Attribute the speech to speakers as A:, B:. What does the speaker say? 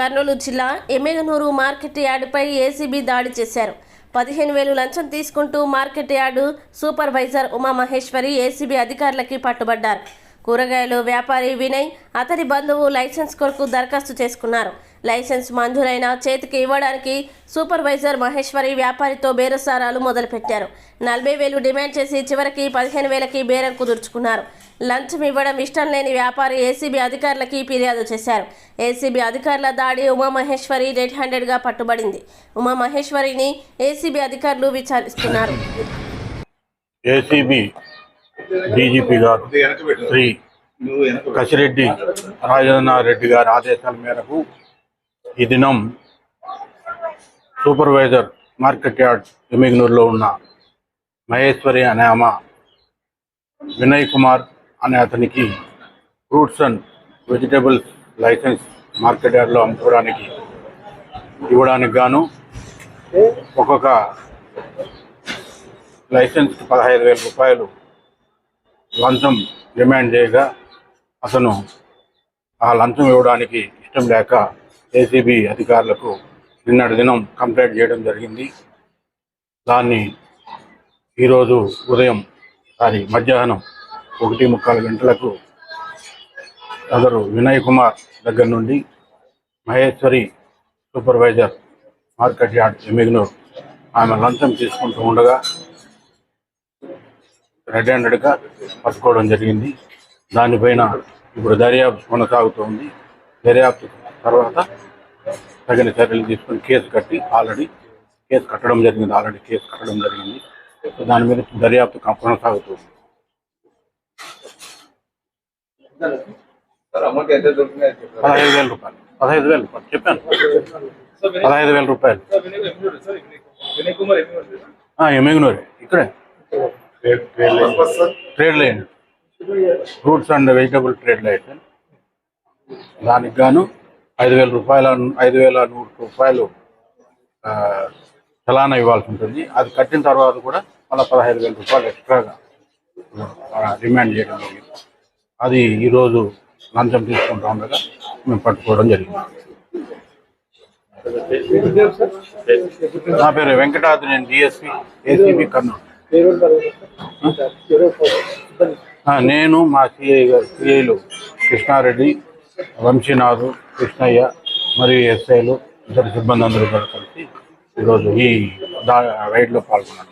A: కర్నూలు జిల్లా Yemmiganur market యార్డుపై ACB దాడి చేశారు. పదిహేను వేలు లంచం తీసుకుంటూ market yard supervisor Umamaheswari ACB అధికారులకి పట్టుబడ్డారు. కూరగాయలు వ్యాపారి వినయ్ అతని బంధువు లైసెన్స్ కొరకు దరఖాస్తు చేసుకున్నారు. లైసెన్స్ మంజూరైన చేతికి ఇవ్వడానికి సూపర్వైజర్ మహేశ్వరి వ్యాపారితో బేరసారాలు మొదలుపెట్టారు. నలభై వేలు డిమాండ్ చేసి చివరికి పదిహేను వేలకి బేరం కుదుర్చుకున్నారు. లంచం ఇవ్వడం ఇష్టం లేని వ్యాపారి ఏసీబీ అధికారులకి ఫిర్యాదు చేశారు. ఏసీబీ అధికారుల దాడి ఉమామహేశ్వరి రెడ్ హ్యాండెడ్గా పట్టుబడింది. ఉమామహేశ్వరిని ఏసీబీ అధికారులు విచారిస్తున్నారు.
B: ఏసీబీ డీజీపీ గారు శ్రీ కసిరెడ్డి రాజేంద్రనాథ్ గారి ఆదేశాల మేరకు ఈ దినం సూపర్వైజర్ మార్కెట్ యార్డ్ ఎమిగ్నూర్లో ఉన్న మహేశ్వరి అనే ఆమె వినయ్ కుమార్ అనే అతనికి fruits and vegetables license market యార్డ్లో అమ్ముకోవడానికి ఇవ్వడానికి గాను ఒక్కొక్క లైసెన్స్ పదహైదు వేల రూపాయలు లంచం డిమాండ్ చేయగా అతను ఆ లంచం ఇవ్వడానికి ఇష్టం లేక ఏసీబీ అధికారులకు నిన్నటి దినం కంప్లైంట్ చేయడం జరిగింది. దాన్ని ఈరోజు ఉదయం సారీ మధ్యాహ్నం ఒకటి ముక్కాలు గంటలకు సదరు వినయ్ కుమార్ దగ్గర నుండి Maheswari supervisor market yard Emmiganur ఆమె లంచం తీసుకుంటూ ఉండగా రెడ్ హ్యాండెడ్గా పట్టుకోవడం జరిగింది. దానిపైన ఇప్పుడు దర్యాప్తు కొనసాగుతోంది. దర్యాప్తు తర్వాత తగిన చర్యలు తీసుకుని కేసు కట్టి ఆల్రెడీ కేసు కట్టడం జరిగింది ఆల్రెడీ కేసు కట్టడం జరిగింది. దాని మీద దర్యాప్తు కొనసాగుతుంది
C: సార్ అమౌంట్ ఎంత దొరికినాయో చెప్పారు.
B: పదహైదు వేల రూపాయలు. పదహైదు వేల రూపాయలు. చెప్పాను. పదహైదు వేల రూపాయలు. ఎమ్మెగ్నూరే. ఇక్కడే. Trade line fruits and vegetable trade license దానికి గాను ఐదు వేల రూపాయల ఐదు వేల నూరు రూపాయలు చలానా ఇవ్వాల్సి ఉంటుంది. అది కట్టిన తర్వాత కూడా మళ్ళీ పదహైదు వేల రూపాయలు ఎక్స్ట్రాగా డిమాండ్ చేయడం జరిగింది. అది ఈరోజు లంచం తీసుకుంటా ఉండగా మేము పట్టుకోవడం జరిగింది. నా పేరు వెంకటాద్రి నేను డిఎస్పి ఏసీబీ కర్నూలు. నేను మా సిఐ గారు సిఐలు కృష్ణారెడ్డి వంశీనాథు కృష్ణయ్య మరియు ఎస్ఐలు ఇద్దరు సిబ్బంది అందరూ కూడా కలిసి ఈరోజు ఈ దా రైడ్లో పాల్గొన్నారు.